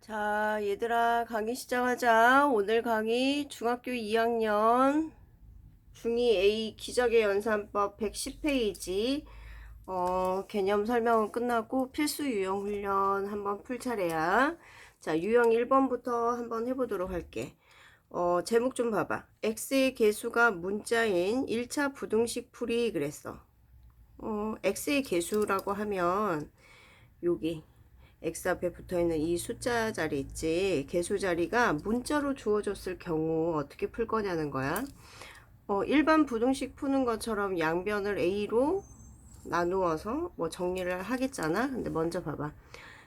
자, 얘들아, 강의 시작하자. 오늘 강의 중학교 2학년 중2 A 기적의 연산법 110페이지. 어, 개념 설명은 끝나고 필수 유형 훈련 한번 풀 차례야. 자, 유형 1번부터 한번 해보도록 할게. 어, 제목 좀 봐봐. x의 개수가 문자인 1차 부등식 풀이 그랬어. 어, x의 개수라고 하면 여기 x 앞에 붙어 있는 이 숫자 자리 있지. 개수 자리가 문자로 주어졌을 경우 어떻게 풀 거냐는 거야. 어, 일반 부등식 푸는 것처럼 양변을 a로 나누어서 뭐 정리를 하겠잖아. 근데 먼저 봐봐.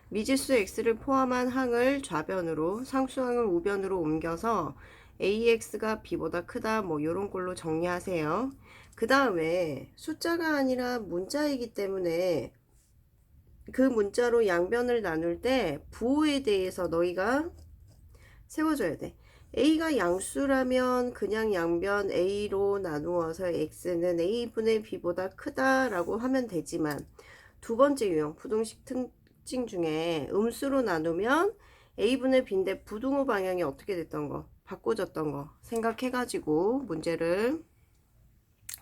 미지수 x를 포함한 항을 좌변으로 상수항을 우변으로 옮겨서 ax가 b보다 크다 뭐 이런 걸로 정리하세요. 그 다음에 숫자가 아니라 문자이기 때문에 그 문자로 양변을 나눌 때 부호에 대해서 너희가 세워줘야 돼. a가 양수라면 그냥 양변 a로 나누어서 x는 a분의 b보다 크다라고 하면 되지만 두 번째 유형 부등식 특징 중에 음수로 나누면 a분의 b인데 부등호 방향이 어떻게 됐던 거 바꿔졌던 거 생각해가지고 문제를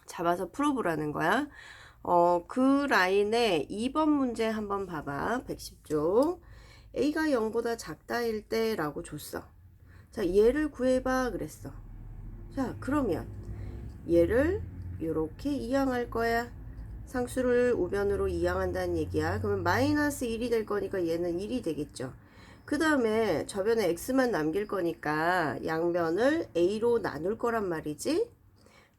잡아서 풀어보라는 거야. 어, 그 라인에 2번 문제 한번 봐봐. 110조. A가 0보다 작다일 때 라고 줬어. 자, 얘를 구해봐. 그랬어. 자, 그러면 얘를 이렇게 이항할 거야. 상수를 우변으로 이항한다는 얘기야. 그러면 마이너스 1이 될 거니까 얘는 1이 되겠죠. 그 다음에 저변에 x만 남길 거니까 양변을 a로 나눌 거란 말이지.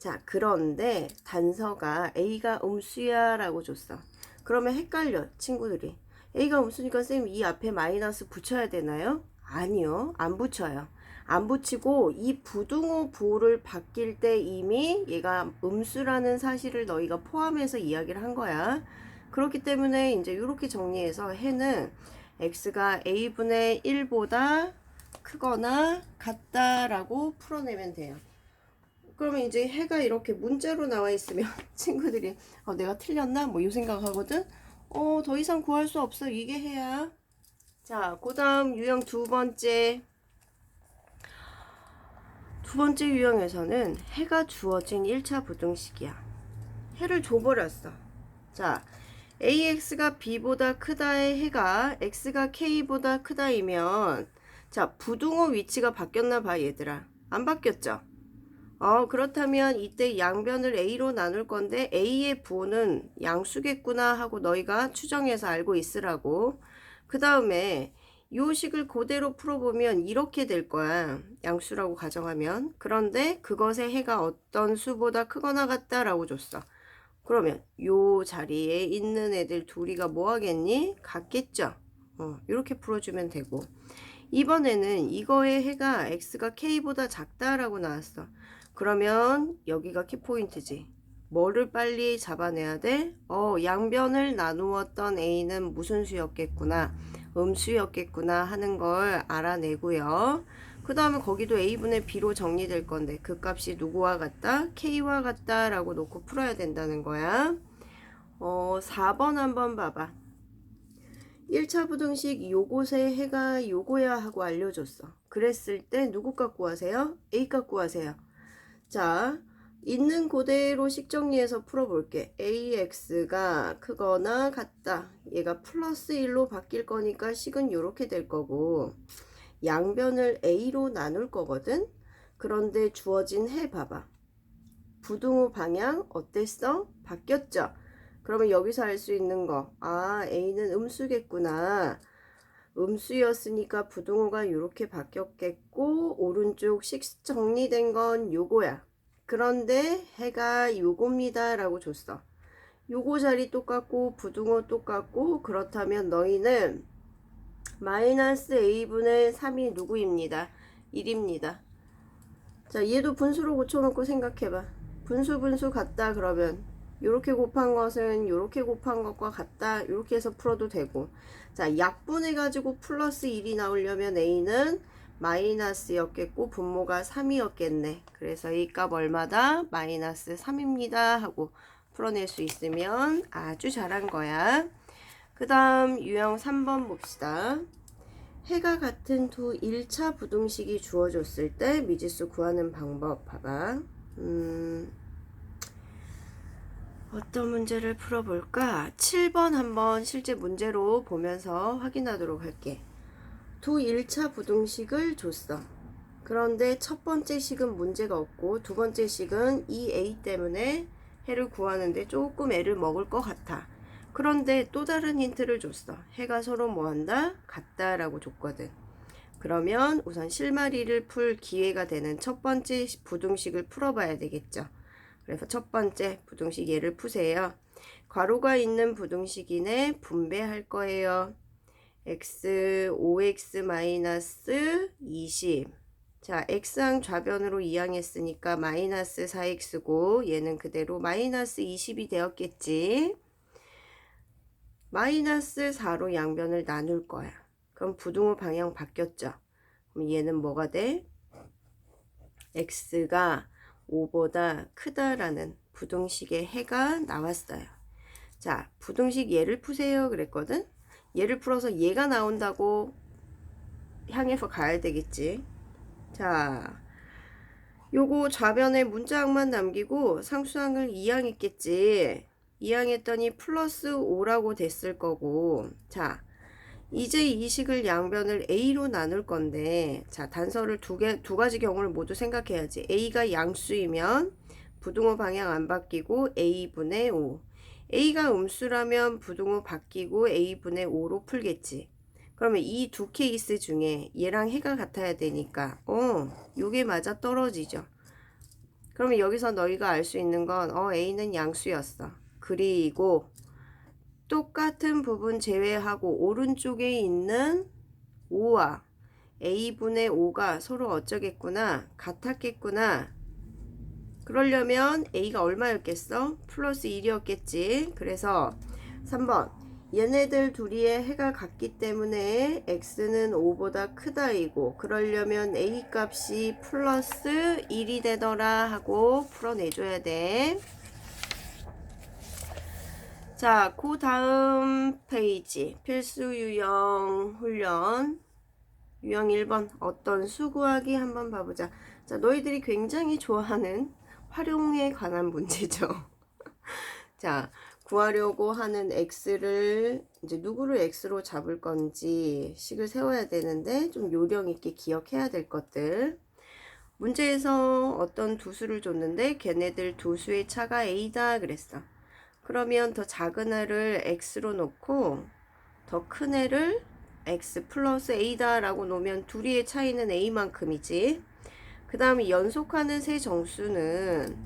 자, 그런데 단서가 A가 음수야 라고 줬어. 그러면 헷갈려, 친구들이. A가 음수니까 쌤이 앞에 마이너스 붙여야 되나요? 아니요, 안 붙여요. 안 붙이고 이 부등호 부호를 바뀔 때 이미 얘가 음수라는 사실을 너희가 포함해서 이야기를 한 거야. 그렇기 때문에 이제 이렇게 정리해서 해는 x가 a분의 1보다 크거나 같다라고 풀어내면 돼요. 그러면 이제 해가 이렇게 문자로 나와 있으면 친구들이 어, 내가 틀렸나? 뭐 이 생각하거든. 어, 더 이상 구할 수 없어. 이게 해야. 자, 그 다음 유형 두 번째. 두 번째 유형에서는 해가 주어진 1차 부등식이야. 해를 줘버렸어. 자, AX가 B보다 크다의 해가 X가 K보다 크다이면 자, 부등호 위치가 바뀌었나 봐, 얘들아. 안 바뀌었죠? 어, 그렇다면 이때 양변을 A로 나눌 건데 A의 부호는 양수겠구나 하고 너희가 추정해서 알고 있으라고. 그 다음에 요 식을 그대로 풀어보면 이렇게 될 거야. 양수라고 가정하면. 그런데 그것의 해가 어떤 수보다 크거나 같다라고 줬어. 그러면 요 자리에 있는 애들 둘이가 뭐 하겠니? 같겠죠? 어, 이렇게 풀어주면 되고. 이번에는 이거의 해가 x가 k보다 작다라고 나왔어. 그러면 여기가 키포인트지. 뭐를 빨리 잡아내야 돼? 어, 양변을 나누었던 A는 무슨 수였겠구나. 음수였겠구나 하는 걸 알아내고요. 그 다음에 거기도 A분의 B로 정리될 건데 그 값이 누구와 같다? K와 같다 라고 놓고 풀어야 된다는 거야. 어, 4번 한번 봐봐. 1차 부등식 요곳의 해가 요거야 하고 알려줬어. 그랬을 때 누구 갖고 하세요? A 갖고 하세요. 자, 있는 그대로 식 정리해서 풀어볼게. AX가 크거나 같다. 얘가 플러스 1로 바뀔 거니까 식은 이렇게 될 거고 양변을 A로 나눌 거거든. 그런데 주어진 해 봐봐. 부등호 방향 어땠어? 바뀌었죠? 그러면 여기서 알 수 있는 거. 아, A는 음수겠구나. 음수였으니까 부등호가 이렇게 바뀌었겠고 오른쪽 식 정리된 건 요거야. 그런데 해가 요겁니다 라고 줬어. 요거 자리 똑같고 부등호 똑같고 그렇다면 너희는 마이너스 a분의 3이 누구입니다. 1입니다. 자 얘도 분수로 고쳐놓고 생각해봐. 분수 분수 같다 그러면 요렇게 곱한 것은 요렇게 곱한 것과 같다 이렇게 해서 풀어도 되고 자 약분해 가지고 플러스 1이 나오려면 a는 마이너스였겠고 분모가 3이었겠네. 그래서 이 값 얼마다? 마이너스 3입니다 하고 풀어낼 수 있으면 아주 잘한 거야. 그 다음 유형 3번 봅시다. 해가 같은 두 1차 부등식이 주어졌을 때 미지수 구하는 방법 봐봐. 음, 어떤 문제를 풀어볼까? 7번 한번 실제 문제로 보면서 확인하도록 할게. 두 1차 부등식을 줬어. 그런데 첫 번째 식은 문제가 없고 두 번째 식은 이 A 때문에 해를 구하는데 조금 애를 먹을 것 같아. 그런데 또 다른 힌트를 줬어. 해가 서로 뭐한다? 같다라고 줬거든. 그러면 우선 실마리를 풀 기회가 되는 첫 번째 부등식을 풀어봐야 되겠죠. 그래서 첫 번째 부등식 예를 푸세요. 괄호가 있는 부등식이네 분배할 거예요. x 5x 마이너스 20. 자, x항 좌변으로 이항했으니까 마이너스 4x고 얘는 그대로 마이너스 20이 되었겠지. 마이너스 4로 양변을 나눌 거야. 그럼 부등호 방향 바뀌었죠. 그럼 얘는 뭐가 돼? x가 5보다 크다라는 부등식의 해가 나왔어요. 자, 부등식 얘를 푸세요 그랬거든. 얘를 풀어서 얘가 나온다고 향해서 가야 되겠지. 자, 요거 좌변에 문자항만 남기고 상수항을 이항했겠지. 이항했더니 플러스 5라고 됐을 거고. 자, 이제 이 식을 양변을 a로 나눌 건데, 자, 단서를 두 개, 두 가지 경우를 모두 생각해야지. a가 양수이면 부등호 방향 안 바뀌고 a분의 5. a가 음수라면 부등호 바뀌고 a분의 5로 풀겠지. 그러면 이 두 케이스 중에 얘랑 해가 같아야 되니까, 어, 요게 맞아 떨어지죠. 그러면 여기서 너희가 알 수 있는 건, 어, a는 양수였어. 그리고, 똑같은 부분 제외하고 오른쪽에 있는 5와 a분의 5가 서로 어쩌겠구나 같았겠구나. 그러려면 a가 얼마였겠어? 플러스 1이었겠지. 그래서 3번. 얘네들 둘이의 해가 같기 때문에 x는 5보다 크다이고 그러려면 a 값이 플러스 1이 되더라 하고 풀어내줘야 돼 자, 그 다음 페이지 필수 유형 훈련 유형 1번 어떤 수구하기 한번 봐보자. 자, 너희들이 굉장히 좋아하는 활용에 관한 문제죠. 자, 구하려고 하는 x를 이제 누구를 x로 잡을 건지 식을 세워야 되는데 좀 요령 있게 기억해야 될 것들. 문제에서 어떤 두 수를 줬는데 걔네들 두 수의 차가 a다 그랬어. 그러면 더 작은 애를 x로 놓고 더 큰 애를 x 플러스 a다 라고 놓으면 둘이의 차이는 a만큼이지 그 다음에 연속하는 세 정수는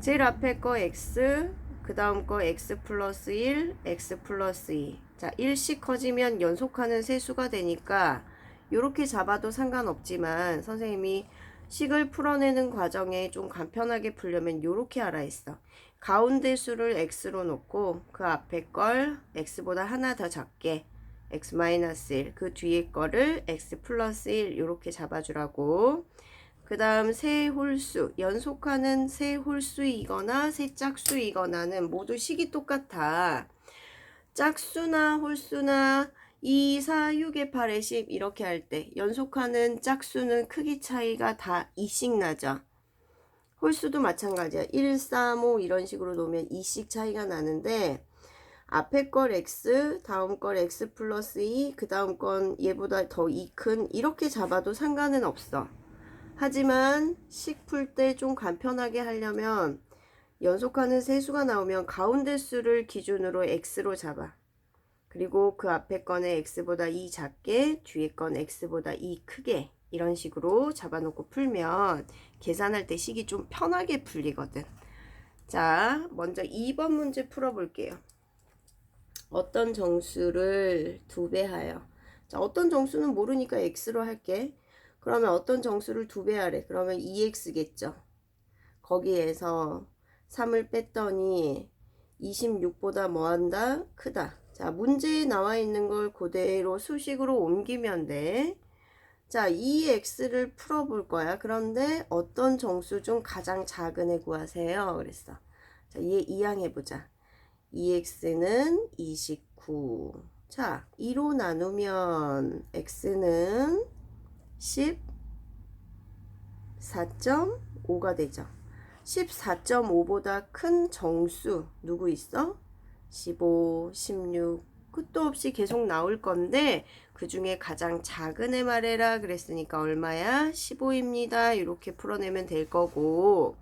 제일 앞에 거 x 그 다음 거 x 플러스 1 x 플러스 2 자, 1씩 커지면 연속하는 세수가 되니까 이렇게 잡아도 상관없지만 선생님이 식을 풀어내는 과정에 좀 간편하게 풀려면 이렇게 알아 있어. 가운데 수를 x로 놓고 그 앞에 걸 x보다 하나 더 작게 x-1, 그 뒤에 거를 x 플러스 1 이렇게 잡아주라고. 그 다음 세 홀수, 연속하는 세 홀수이거나 세 짝수이거나는 모두 식이 똑같아. 짝수나 홀수나 2, 4, 6에 8에 10 이렇게 할 때 연속하는 짝수는 크기 차이가 다 2씩 나죠. 홀수도 마찬가지야. 1, 3, 5 이런 식으로 놓으면 2씩 차이가 나는데 앞에 걸 x, 다음 걸 x 플러스 2, 그 다음 건 얘보다 더 2 큰 이렇게 잡아도 상관은 없어. 하지만 식 풀 때 좀 간편하게 하려면 연속하는 세수가 나오면 가운데 수를 기준으로 x로 잡아. 그리고 그 앞에 건에 x보다 2 작게, 뒤에 건 x보다 2 크게 이런 식으로 잡아놓고 풀면 계산할 때 식이 좀 편하게 풀리거든. 자, 먼저 2번 문제 풀어볼게요. 어떤 정수를 두 배 하여. 자, 어떤 정수는 모르니까 x로 할게. 그러면 어떤 정수를 두 배 하래. 그러면 2x겠죠. 거기에서 3을 뺐더니 26보다 뭐한다? 크다. 자, 문제에 나와 있는 걸 그대로 수식으로 옮기면 돼. 자, 이 x를 풀어볼 거야. 그런데 어떤 정수 중 가장 작은 애 구하세요. 그랬어. 자, 얘 이항해보자. 2x는 29. 자, 2로 나누면 x는 14.5가 되죠. 14.5보다 큰 정수 누구 있어? 15, 16 끝도 없이 계속 나올 건데 그 중에 가장 작은 애 말해라 그랬으니까 얼마야? 15입니다. 이렇게 풀어내면 될 거고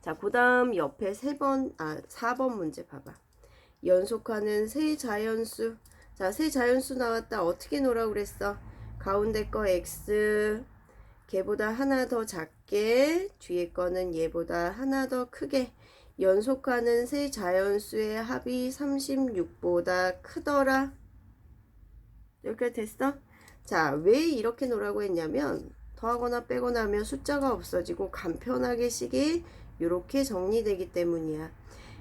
자, 그 다음 옆에 세 번, 아, 4번 문제 봐봐. 연속하는 세 자연수. 자, 세 자연수 나왔다. 어떻게 놓으라고 그랬어? 가운데 거 x, 걔보다 하나 더 작게, 뒤에 거는 얘보다 하나 더 크게. 연속하는 세 자연수의 합이 36보다 크더라. 이렇게 됐어? 자, 왜 이렇게 놓으라고 했냐면, 더하거나 빼거나 하면 숫자가 없어지고 간편하게 식이 이렇게 정리되기 때문이야.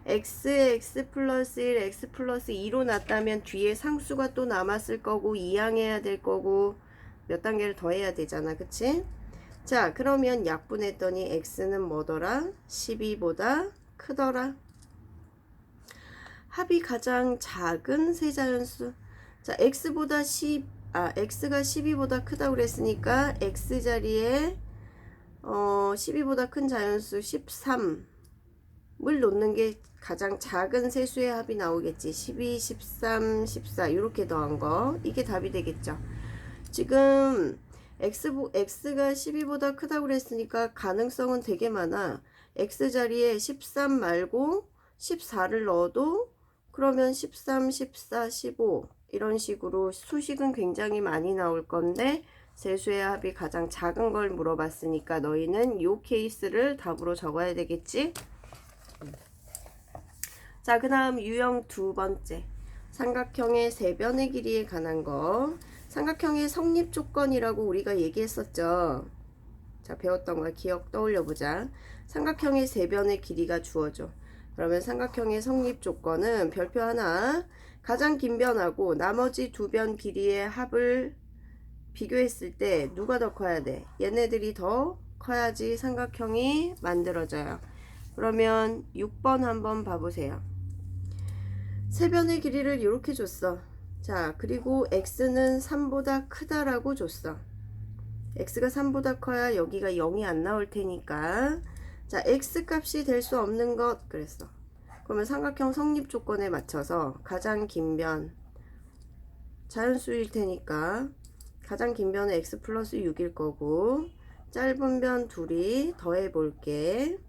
x, x 플러스 1, x 플러스 2로 났다면 뒤에 상수가 또 남았을 거고 이항해야 될 거고 몇 단계를 더 해야 되잖아. 그치? 자, 그러면 약분했더니 x는 뭐더라? 12보다 크더라. 합이 가장 작은 세 자연수. 자, x보다 10, 아, x가 12보다 크다고 그랬으니까 x 자리에 어, 12보다 큰 자연수 13을 놓는 게 가장 작은 세수의 합이 나오겠지. 12, 13, 14 이렇게 더한 거. 이게 답이 되겠죠. 지금 x, x가 12보다 크다고 그랬으니까 가능성은 되게 많아. X 자리에 13 말고 14를 넣어도 그러면 13, 14, 15 이런 식으로 수식은 굉장히 많이 나올 건데 세수의 합이 가장 작은 걸 물어봤으니까 너희는 이 케이스를 답으로 적어야 되겠지? 자, 그 다음 유형 두 번째. 삼각형의 세변의 길이에 관한 거. 삼각형의 성립 조건이라고 우리가 얘기했었죠. 자, 배웠던 거 기억 떠올려 보자. 삼각형의 세변의 길이가 주어져. 그러면 삼각형의 성립 조건은 별표 하나, 가장 긴 변하고 나머지 두 변 길이의 합을 비교했을 때 누가 더 커야 돼? 얘네들이 더 커야지 삼각형이 만들어져요. 그러면 6번 한번 봐보세요. 세 변의 길이를 이렇게 줬어. 자, 그리고 x는 3보다 크다라고 줬어. x가 3보다 커야 여기가 0이 안 나올 테니까. 자, x 값이 될 수 없는 것 그랬어. 그러면 삼각형 성립 조건에 맞춰서 가장 긴 변 자연수일 테니까 가장 긴 변은 x 플러스 6일 거고 짧은 변 둘이 더해 볼게.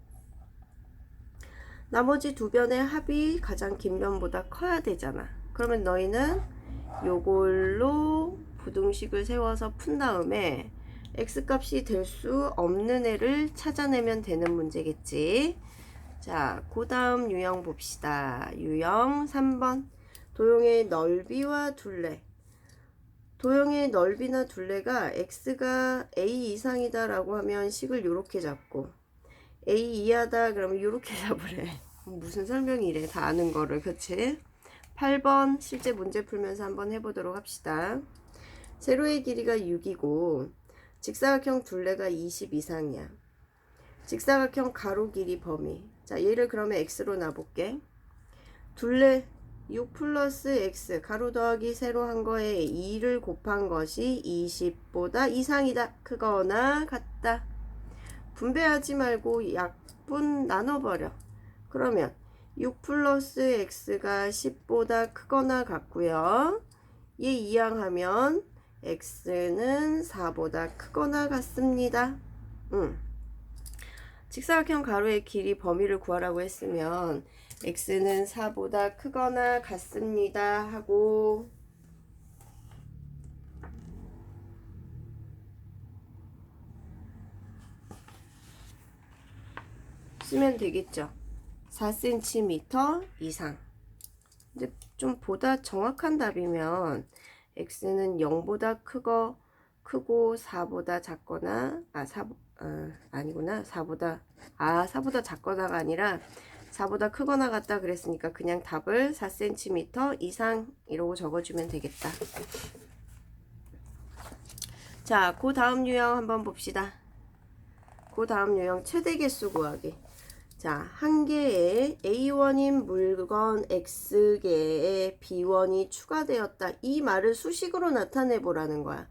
나머지 두 변의 합이 가장 긴 변보다 커야 되잖아. 그러면 너희는 요걸로 부등식을 세워서 푼 다음에 x 값이 될 수 없는 애를 찾아내면 되는 문제겠지. 자, 그 다음 유형 봅시다. 유형 3번. 도형의 넓이와 둘레. 도형의 넓이나 둘레가 x가 a 이상이다 라고 하면 식을 이렇게 잡고 a 이하다 그러면 이렇게 잡으래. 무슨 설명이 이래 다 아는 거를 그치? 8번 실제 문제 풀면서 한번 해보도록 합시다. 세로의 길이가 6이고 직사각형 둘레가 20 이상이야. 직사각형 가로 길이 범위. 자 얘를 그러면 x로 놔볼게. 둘레 6 플러스 x 가로 더하기 세로 한 거에 2를 곱한 것이 20보다 이상이다. 크거나 같다. 분배하지 말고 약분 나눠버려. 그러면 6 플러스 x가 10보다 크거나 같고요. 얘 이항하면 x는 4보다 크거나 같습니다. 음. 직사각형 가로의 길이 범위를 구하라고 했으면 x는 4보다 크거나 같습니다 하고 쓰면 되겠죠. 4cm 이상. 근데 좀 보다 정확한 답이면 x는 0보다 크고 크고 4보다 작거나 아 4, 아, 아니구나 4보다 아 4보다 작거나가 아니라 4보다 크거나 같다 그랬으니까 그냥 답을 4cm 이상 이러고 적어주면 되겠다. 자, 그 다음 유형 한번 봅시다. 그 다음 유형 최대 개수 구하기. 자, 한 개의 A1인 물건 X개에 B1이 추가되었다. 이 말을 수식으로 나타내 보라는 거야.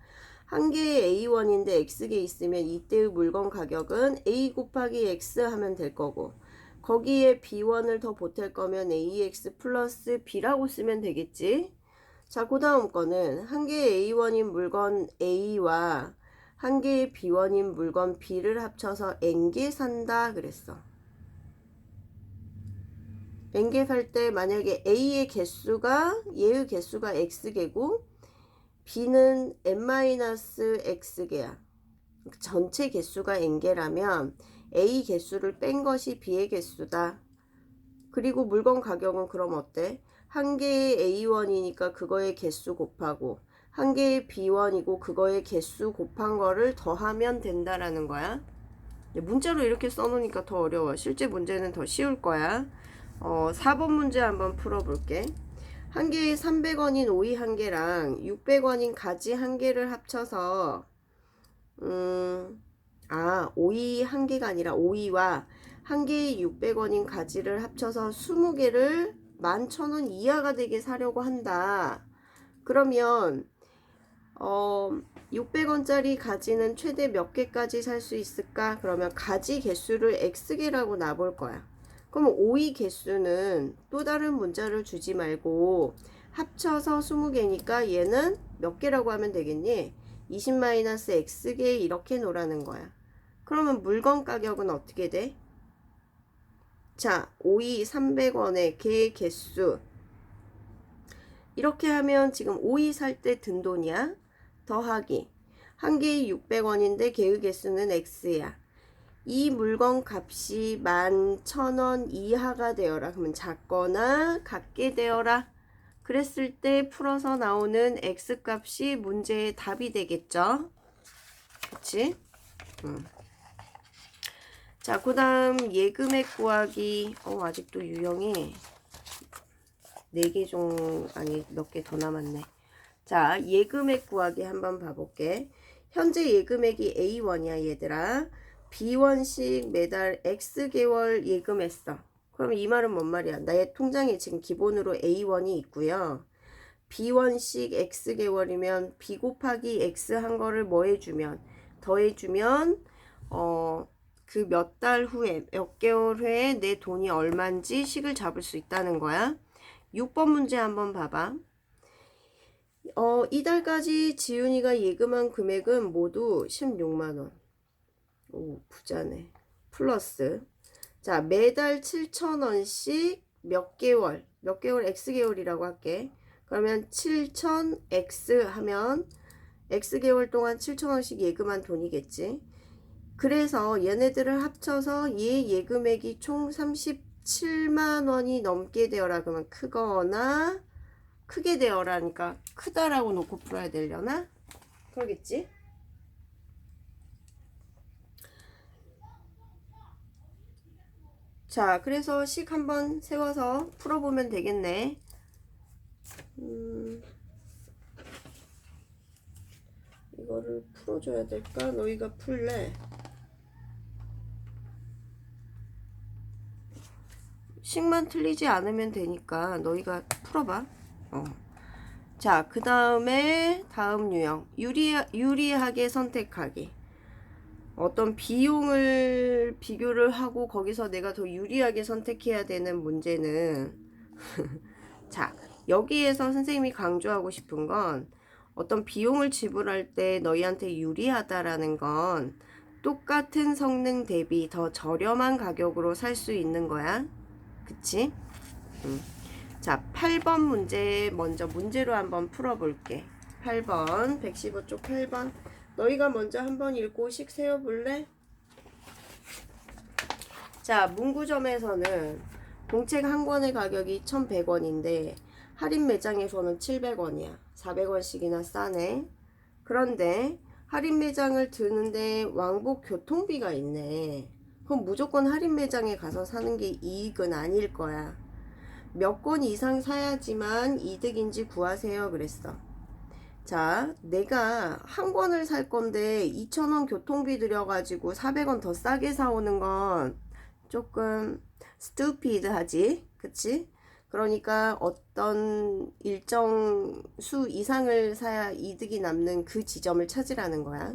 한 개의 A1인데 X개 있으면 이때의 물건 가격은 A 곱하기 X 하면 될 거고 거기에 B1을 더 보탤 거면 AX 플러스 B라고 쓰면 되겠지. 자, 그 다음 거는 한 개의 A1인 물건 A와 한 개의 B1인 물건 B를 합쳐서 N개 산다 그랬어. 살때 만약에 A의 개수가 얘의 개수가 X개고 B는 N-X개야. 전체 개수가 N개라면 A 개수를 뺀 것이 B의 개수다. 그리고 물건 가격은 그럼 어때? 한 개의 A1이니까 그거의 개수 곱하고 한 개의 B1이고 그거의 개수 곱한 거를 더하면 된다라는 거야. 문자로 이렇게 써놓으니까 더 어려워. 실제 문제는 더 쉬울 거야. 어, 4번 문제 한번 풀어볼게. 한 개에 300원인 오이 한 개랑 600원인 가지 한 개를 합쳐서 음, 아, 오이 한 개가 아니라 오이와 한 개에 600원인 가지를 합쳐서 20개를 11,000원 이하가 되게 사려고 한다. 그러면 어, 600원짜리 가지는 최대 몇 개까지 살 수 있을까? 그러면 가지 개수를 X개라고 놔볼 거야. 그럼 오이 개수는 또 다른 문자를 주지 말고 합쳐서 20개니까 얘는 몇 개라고 하면 되겠니? 20-x개 이렇게 놓으라는 거야. 그러면 물건 가격은 어떻게 돼? 자, 오이 300원에 개 개수. 이렇게 하면 지금 오이 살 때 든 돈이야. 더하기. 한 개에 600원인데 개의 개수는 x야. 이 물건 값이 11,000원 이하가 되어라. 그러면 작거나 같게 되어라. 그랬을 때 풀어서 나오는 x 값이 문제의 답이 되겠죠. 그치? 음. 자, 그 다음 예금액 구하기. 어, 아직도 유형이 4개 종, 아니, 몇 개 더 남았네. 자, 예금액 구하기 한번 봐볼게. 현재 예금액이 A1이야, 얘들아. B1씩 매달 X개월 예금했어. 그럼 이 말은 뭔 말이야? 나의 통장에 지금 기본으로 A1이 있고요. B1씩 X개월이면 B 곱하기 X 한 거를 뭐 해주면? 더해주면, 어, 그 몇 달 후에, 몇 개월 후에 내 돈이 얼만지 식을 잡을 수 있다는 거야. 6번 문제 한번 봐봐. 어, 이달까지 지훈이가 예금한 금액은 모두 16만 원. 오, 부자네. 플러스. 자, 매달 7,000원씩 몇 개월, 몇 개월 X개월이라고 할게. 그러면 7,000X 하면 X개월 동안 7,000원씩 예금한 돈이겠지. 그래서 얘네들을 합쳐서 얘 예금액이 총 37만원이 넘게 되어라. 그러면 크거나 크게 되어라니까 크다라고 놓고 풀어야 되려나? 그러겠지? 자, 그래서 식 한번 세워서 풀어보면 되겠네. 음, 이거를 풀어줘야 될까? 너희가 풀래? 식만 틀리지 않으면 되니까 너희가 풀어봐. 어. 자, 그 다음에 다음 유형. 유리, 유리하게 선택하기. 어떤 비용을 비교를 하고 거기서 내가 더 유리하게 선택해야 되는 문제는 자 여기에서 선생님이 강조하고 싶은 건 어떤 비용을 지불할 때 너희한테 유리하다라는 건 똑같은 성능 대비 더 저렴한 가격으로 살 수 있는 거야 그치? 음. 자 8번 문제 먼저 문제로 한번 풀어볼게 8번 115쪽 8번 너희가 먼저 한번 읽고 식 세워볼래? 자, 문구점에서는 공책 한 권의 가격이 1,100원인데 할인 매장에서는 700원이야. 400원씩이나 싸네. 그런데 할인 매장을 드는데 왕복 교통비가 있네. 그럼 무조건 할인 매장에 가서 사는 게 이익은 아닐 거야. 몇 권 이상 사야지만 이득인지 구하세요. 그랬어. 자, 내가 한 권을 살 건데 2,000원 교통비 들여가지고 400원 더 싸게 사오는 건 조금 stupid하지 그치? 그러니까 어떤 일정 수 이상을 사야 이득이 남는 그 지점을 찾으라는 거야.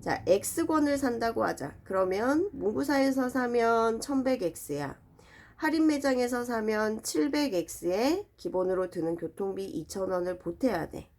자, X권을 산다고 하자. 그러면 문구사에서 사면 1100X야. 할인 매장에서 사면 700X에 기본으로 드는 교통비 2,000원을 보태야 돼.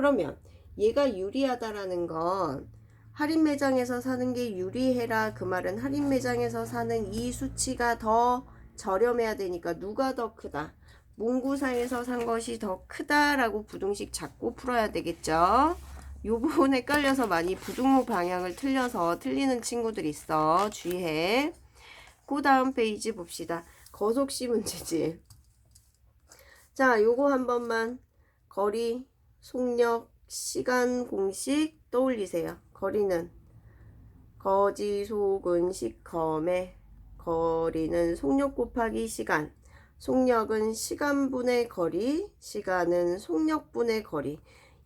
그러면 얘가 유리하다라는 건 할인 매장에서 사는 게 유리해라. 그 말은 할인 매장에서 사는 이 수치가 더 저렴해야 되니까 누가 더 크다? 문구사에서 산 것이 더 크다라고 부등식 잡고 풀어야 되겠죠? 요 부분에 깔려서 많이 부등호 방향을 틀려서 틀리는 친구들 있어. 주의해. 그 다음 페이지 봅시다. 거속시 문제지. 자, 요거 한 번만 거리, 속력, 시간 공식 떠올리세요. 거리는 거지, 속은, 시컴의 거리는 속력 곱하기 시간. 속력은 시간분의 거리, 시간은 속력분의 거리.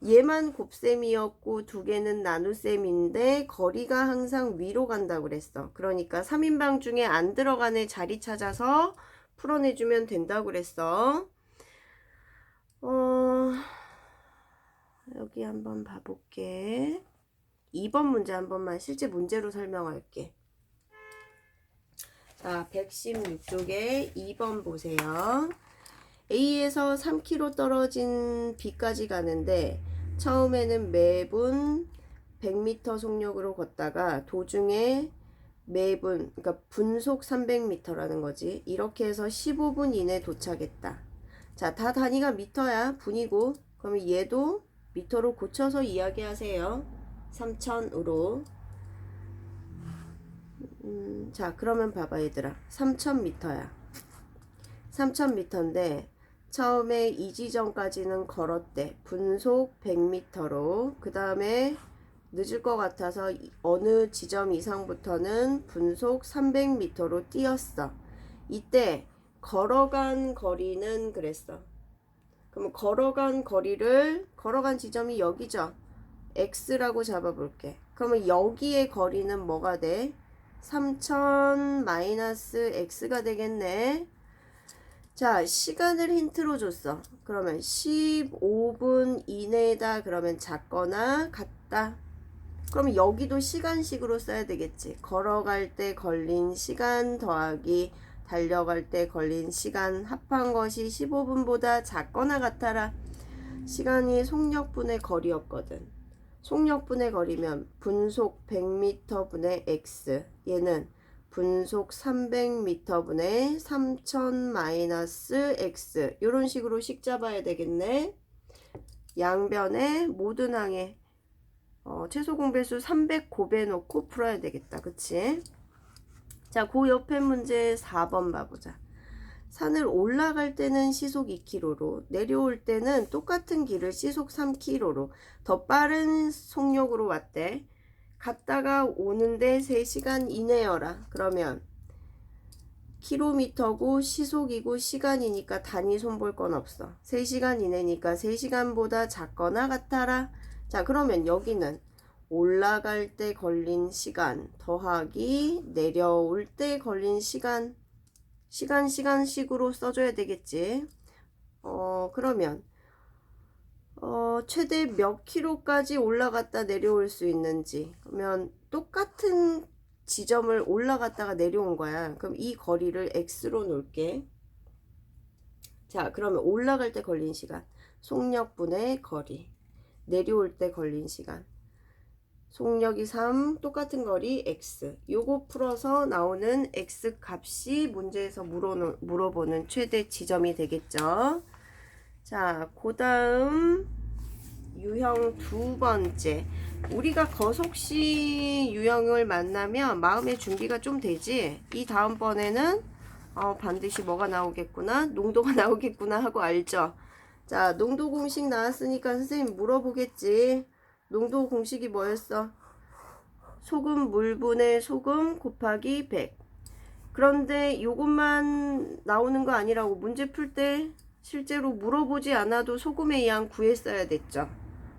얘만 곱셈이었고 두 개는 나눗셈인데 거리가 항상 위로 간다고 그랬어. 그러니까 3인방 중에 안 들어간 애 자리 찾아서 풀어내주면 된다고 그랬어. 어, 여기 한번 봐볼게. 2번 문제 한 번만 실제 문제로 설명할게. 자, 116쪽에 2번 보세요. A에서 3km 떨어진 B까지 가는데 처음에는 매분 100m 속력으로 걷다가 도중에 매분 그러니까 분속 300m라는 거지. 이렇게 해서 15분 이내 도착했다. 자, 다 단위가 미터야. 분이고. 그러면 얘도 미터로 고쳐서 이야기하세요. 3000으로. 음, 자, 그러면 봐봐 얘들아. 3000m야. 3000m인데 처음에 이 지점까지는 걸었대. 분속 100m로. 그 다음에 늦을 것 같아서 이- 어느 지점 이상부터는 분속 300m로 뛰었어. 이때 걸어간 거리는 그랬어. 그럼 걸어간 거리를 걸어간 지점이 여기죠. x라고 잡아볼게. 그러면 여기의 거리는 뭐가 돼? 3000 마이너스 x가 되겠네. 자, 시간을 힌트로 줬어. 그러면 15분 이내다 그러면 작거나 같다. 그러면 여기도 시간식으로 써야 되겠지. 걸어갈 때 걸린 시간 더하기 달려갈 때 걸린 시간 합한 것이 15분보다 작거나 같아라. 시간이 속력분의 거리였거든. 속력분의 거리면 분속 100m 분의 x. 얘는 분속 300m 분의 3000 마이너스 x. 이런 식으로 식 잡아야 되겠네. 양변에 모든 항에 어, 최소 공배수 300 곱해 놓고 풀어야 되겠다. 그치? 자, 그 옆에 문제 4번 봐보자. 산을 올라갈 때는 시속 2km로, 내려올 때는 똑같은 길을 시속 3km로, 더 빠른 속력으로 왔대. 갔다가 오는데 3시간 이내여라. 그러면 킬로미터고 시속이고 시간이니까 단위 손볼 건 없어. 3시간 이내니까 3시간보다 작거나 같아라. 자, 그러면 여기는 올라갈 때 걸린 시간 더하기 내려올 때 걸린 시간 시간 시간식으로 써줘야 되겠지. 어, 그러면 어, 최대 몇 킬로까지 올라갔다 내려올 수 있는지. 그러면 똑같은 지점을 올라갔다가 내려온 거야. 그럼 이 거리를 x로 놓을게. 자, 그러면 올라갈 때 걸린 시간. 속력분의 거리. 내려올 때 걸린 시간. 속력이 3, 똑같은 거리 x. 요거 풀어서 나오는 x 값이 문제에서 물어, 물어보는 최대 지점이 되겠죠. 자, 그 다음 유형 두 번째. 우리가 거속시 유형을 만나면 마음의 준비가 좀 되지. 이 다음번에는 어, 반드시 뭐가 나오겠구나, 농도가 나오겠구나 하고 알죠. 자, 농도 공식 나왔으니까 선생님 물어보겠지. 농도 공식이 뭐였어? 소금 물분의 소금 곱하기 100. 그런데 요것만 나오는 거 아니라고 문제 풀 때 실제로 물어보지 않아도 소금의 양 구했어야 됐죠.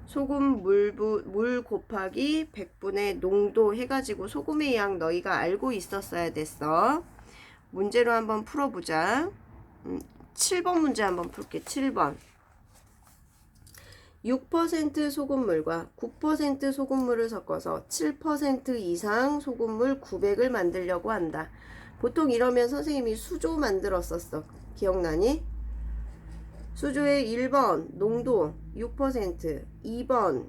소금 물부, 물 곱하기 100분의 농도 해가지고 소금의 양 너희가 알고 있었어야 됐어. 문제로 한번 풀어보자. 음, 7번 문제 한번 풀게. 7번. 6% 소금물과 9% 소금물을 섞어서 7% 이상 소금물 900을 만들려고 한다. 보통 이러면 선생님이 수조 만들었었어. 기억나니? 수조의 1번 농도 6%, 2번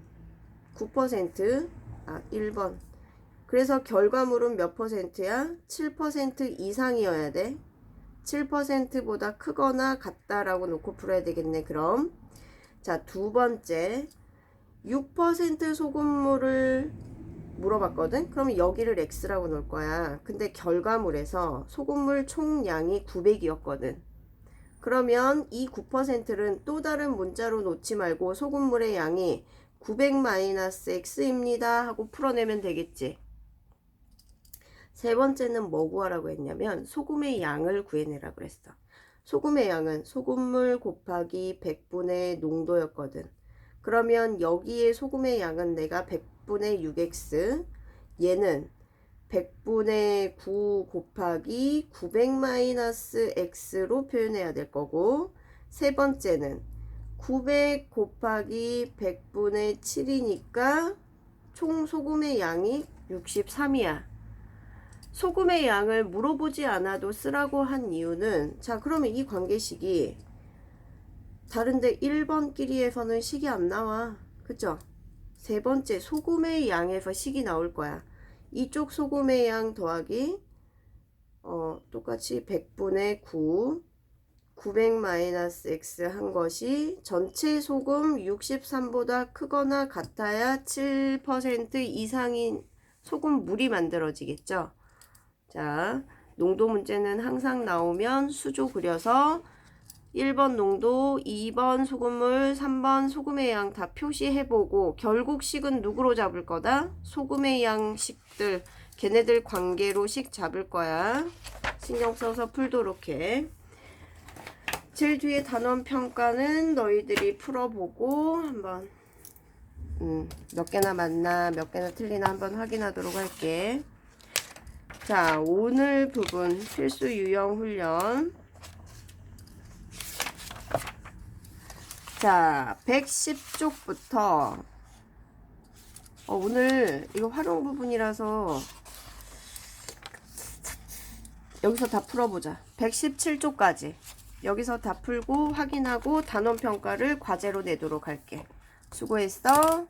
9%, 아 1번. 그래서 결과물은 몇 퍼센트야? 7% 이상이어야 돼. 7%보다 크거나 같다라고 놓고 풀어야 되겠네. 그럼 자, 두 번째 6% 소금물을 물어봤거든? 그러면 여기를 X라고 놓을 거야. 근데 결과물에서 소금물 총량이 900이었거든. 그러면 이 9%는 또 다른 문자로 놓지 말고 소금물의 양이 900-x입니다 하고 풀어내면 되겠지. 세 번째는 뭐 구하라고 했냐면 소금의 양을 구해내라 그랬어. 소금의 양은 소금물 곱하기 100분의 농도였거든. 그러면 여기에 소금의 양은 내가 100분의 6x, 얘는 100분의 9 곱하기 900-x로 표현해야 될 거고, 세 번째는 900 곱하기 100분의 7이니까 총 소금의 양이 63이야. 소금의 양을 물어보지 않아도 쓰라고 한 이유는 자 그러면 이 관계식이 다른데 1번끼리에서는 식이 안 나와 그죠? 세 번째 소금의 양에서 식이 나올 거야 이쪽 소금의 양 더하기 어 똑같이 100분의 9 900-x 한 것이 전체 소금 63보다 크거나 같아야 7% 이상인 소금 물이 만들어지겠죠. 자, 농도 문제는 항상 나오면 수조 그려서 1번 농도, 2번 소금물, 3번 소금의 양 다 표시해보고 결국 식은 누구로 잡을 거다? 소금의 양식들, 걔네들 관계로 식 잡을 거야. 신경 써서 풀도록 해. 제일 뒤에 단원 평가는 너희들이 풀어보고 한번 음, 몇 개나 맞나 몇 개나 틀리나 한번 확인하도록 할게. 자, 오늘 부분 필수 유형 훈련. 자, 110쪽부터 어, 오늘 이거 활용 부분이라서 여기서 다 풀어보자. 117쪽까지. 여기서 다 풀고 확인하고 단원 평가를 과제로 내도록 할게. 수고했어.